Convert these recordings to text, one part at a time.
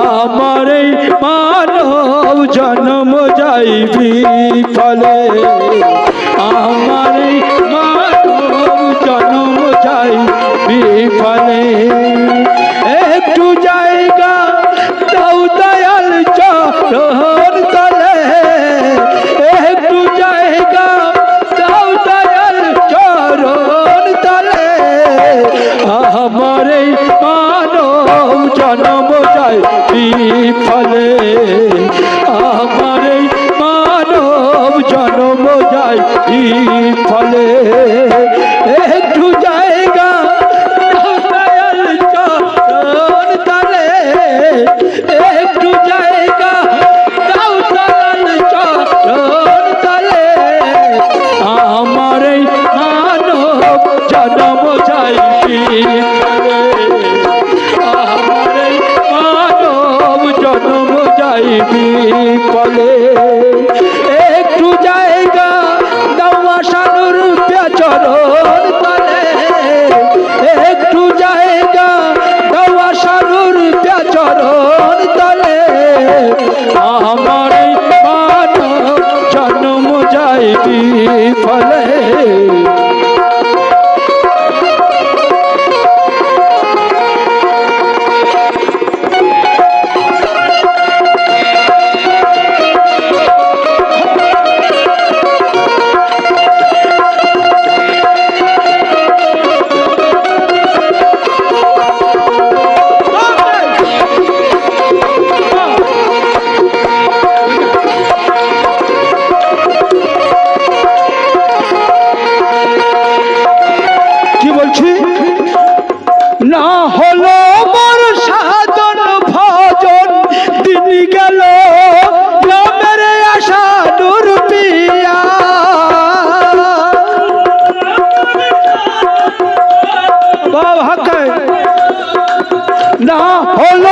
আমার এই মানব জন্ম যাই বিফলে। আমার এই মানব জন্ম যাই বিফলে। একটু জায়গা দাও দয়াল চরণ। আমার এই মানব জন্ম যায় বিফলে আমার এই মানব জন্ম যায় বিফলে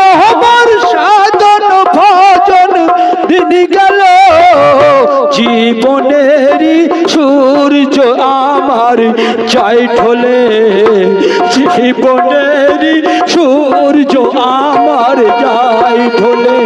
নহবর সাধন ভজন দিন গেল। জীবনেরই সূর্য আমার চাই ঠোলে জীবনেরই সূর্য আমার যাই ঠোলে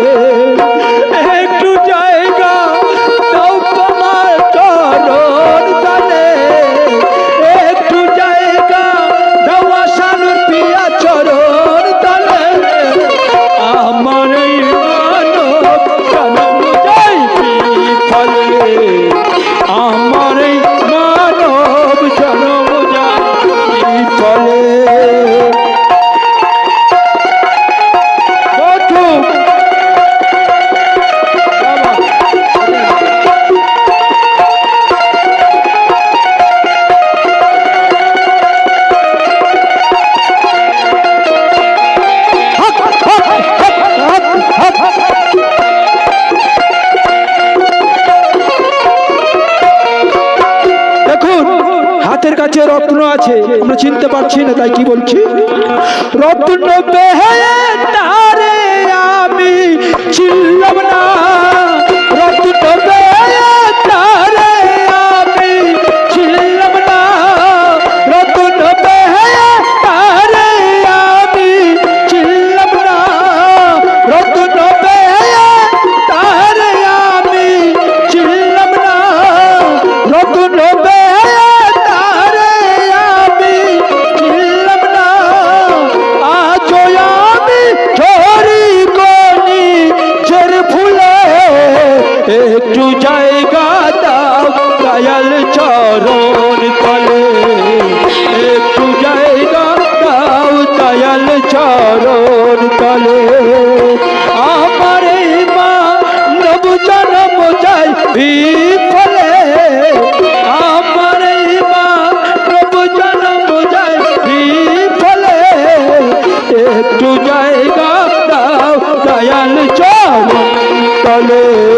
হাতের কাছে রত্ন আছে। আমরা চিনতে পারছি না, তাই কি বলছি? রত্ন তারে আমি ছিলাম না। রত্ন রে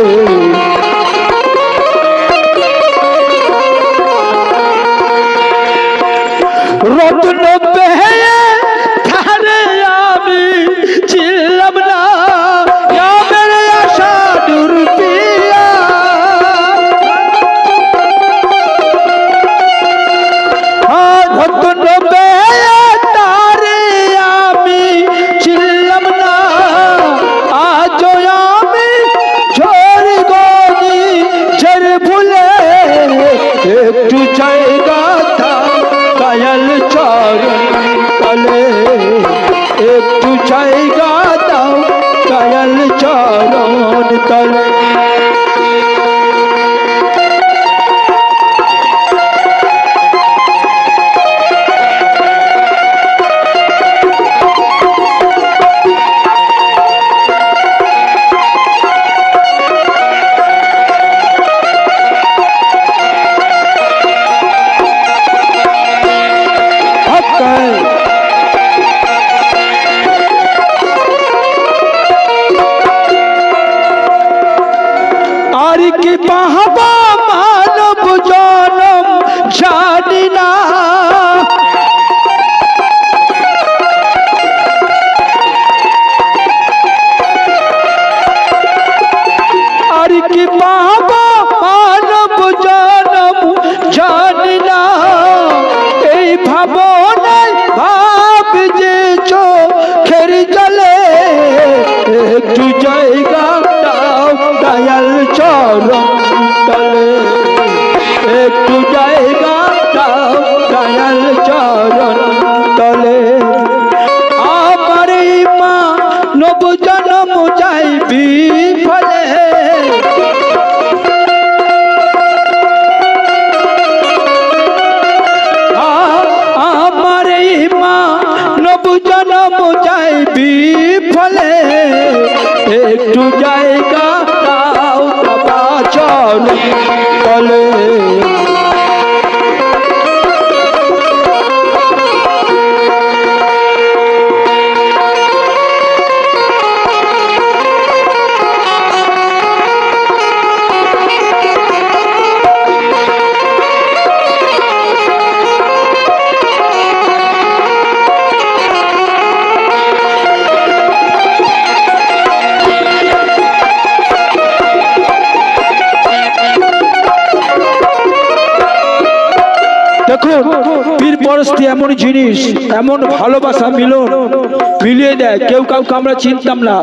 একটু জায়গা দাও বাবা চল দেখুন, পীর পরস্তি এমন জিনিস, এমন ভালোবাসা মিলন, মিলিয়ে দেয়, কেউ কাউকে আমরা চিনতাম না।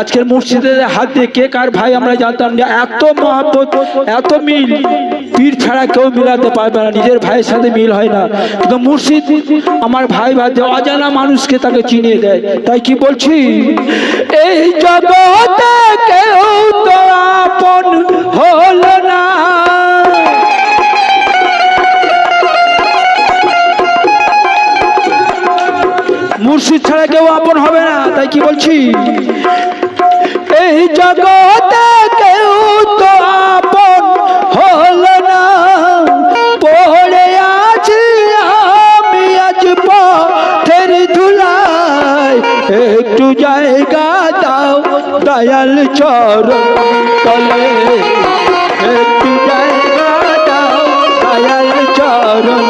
আজকের মুর্শিদের হাত দিয়ে কে কার ভাই আমরা জানতাম না, এত মহাপত এত মিল। পীর ছাড়া কেউ মিলাতে পারবে না, নিজের ভাইয়ের সাথে মিল হয় না। কিন্তু মুর্শিদ আমার ভাই ভাই অজানা মানুষকে তাকে চিনিয়ে দেয়। তাই কি বলছি? এই জগতে কেউ তো আপন হলো মুর্শিদ ছাড়া কেউ আপন হবে না, তাই কি বলছি? এই জগতে কেউ তো আপন হলো না। পড়ে আছি আমি আজ পথের ধুলায়। একটু জায়গা দাও, দয়াল চরণ তলে। একটু জায়গা দাও, দয়াল চরণ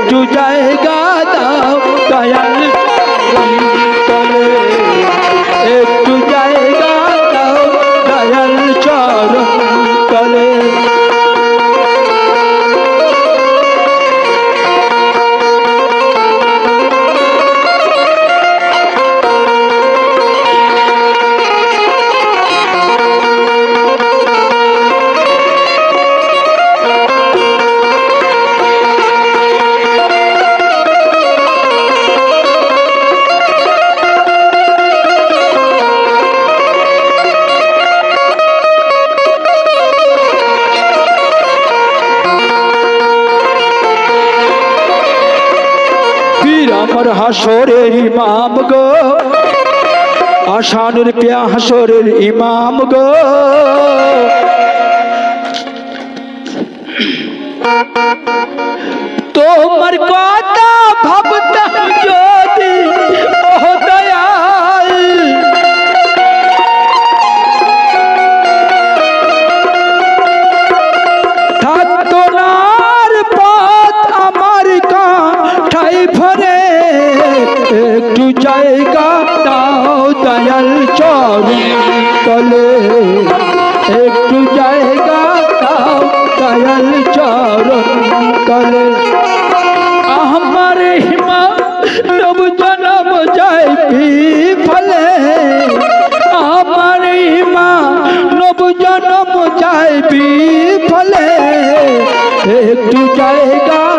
একটু জায়গা দাও দয়াল। হাসরের ইমাম গো। আসানুর পিয়া হাসরের ইমাম গো। তোমার কথা একটু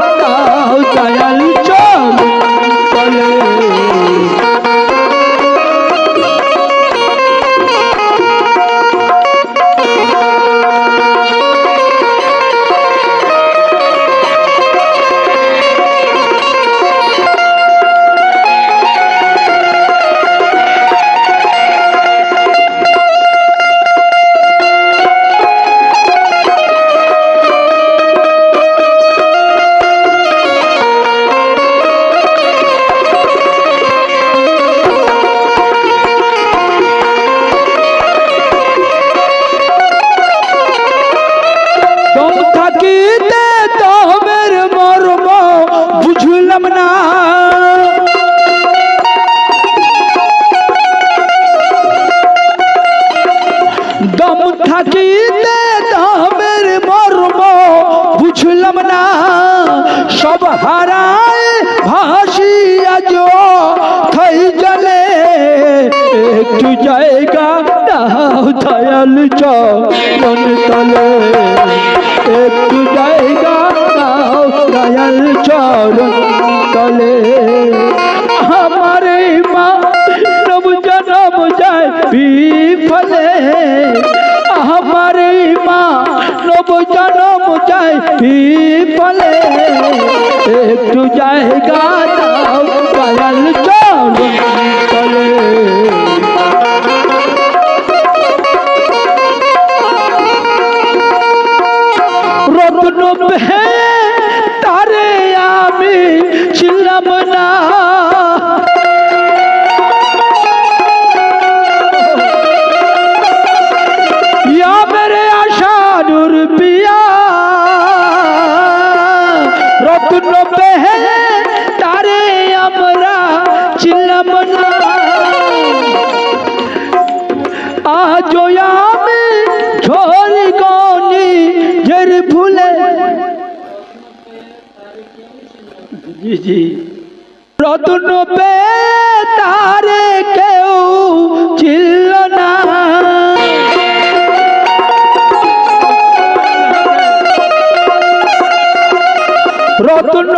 একটু জায়গা দাও দয়াল চরণ তলে একটু জায়গা দাও দয়াল চরণ তলে আমার এই মা নব জনম যায় বিফলে আমার এই মা নব জনম যায় বিফলে একটু জায়গা দাও দয়াল চরণ জি রতন তারে কেউ ছিল না। রতন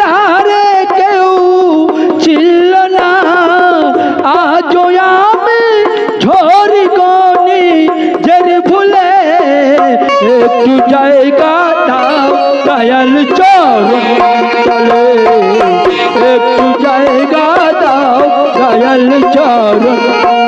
তারে কেউ ছিল না। আজ আমি ঝরি গনি জের ভুলে একটু জায়গা দাও, দয়াল চরণ। তলে একটু জায়গা দাও দয়াল চরণ।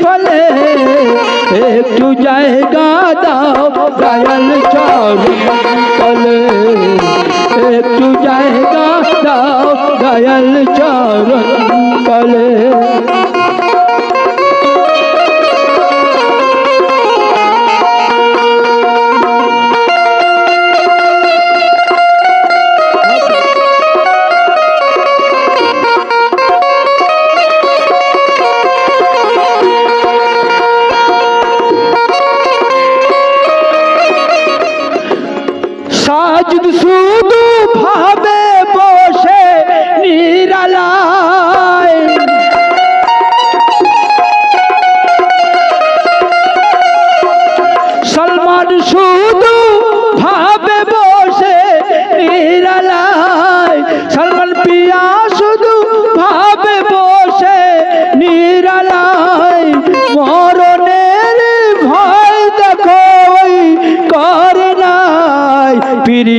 বিফলে একটু জায়গা দাও দয়াল চরণ তলে একটু জায়গা দাও দয়াল চরণ তলে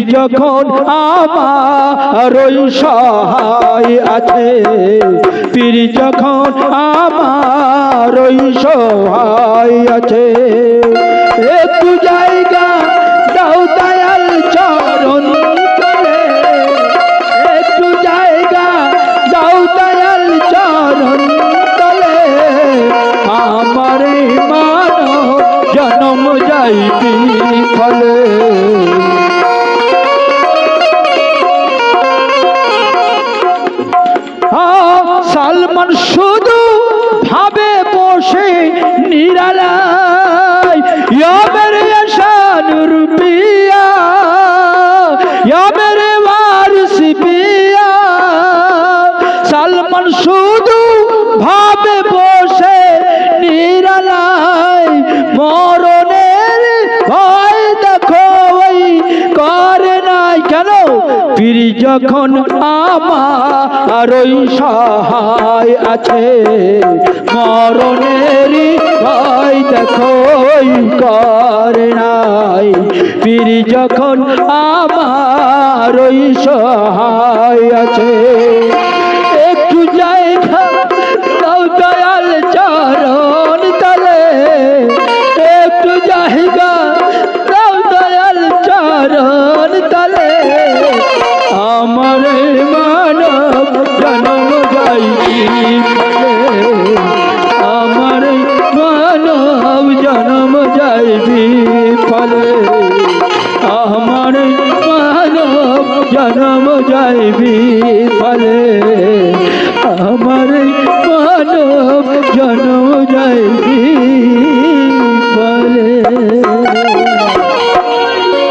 যখন আমার সহায় আছে পীর যখন আমার সহায় আছে একটু জায়গা দাও দয়াল চরণ। পীর যখন আমার ওই সহায় আছে, মরণের ভয় দেখো করে নাই। পীর যখন আমার ওই সহায় আছে আমার মানব জনম যাইবি ফলে। আমার মানব জনম যাইবি ফলে।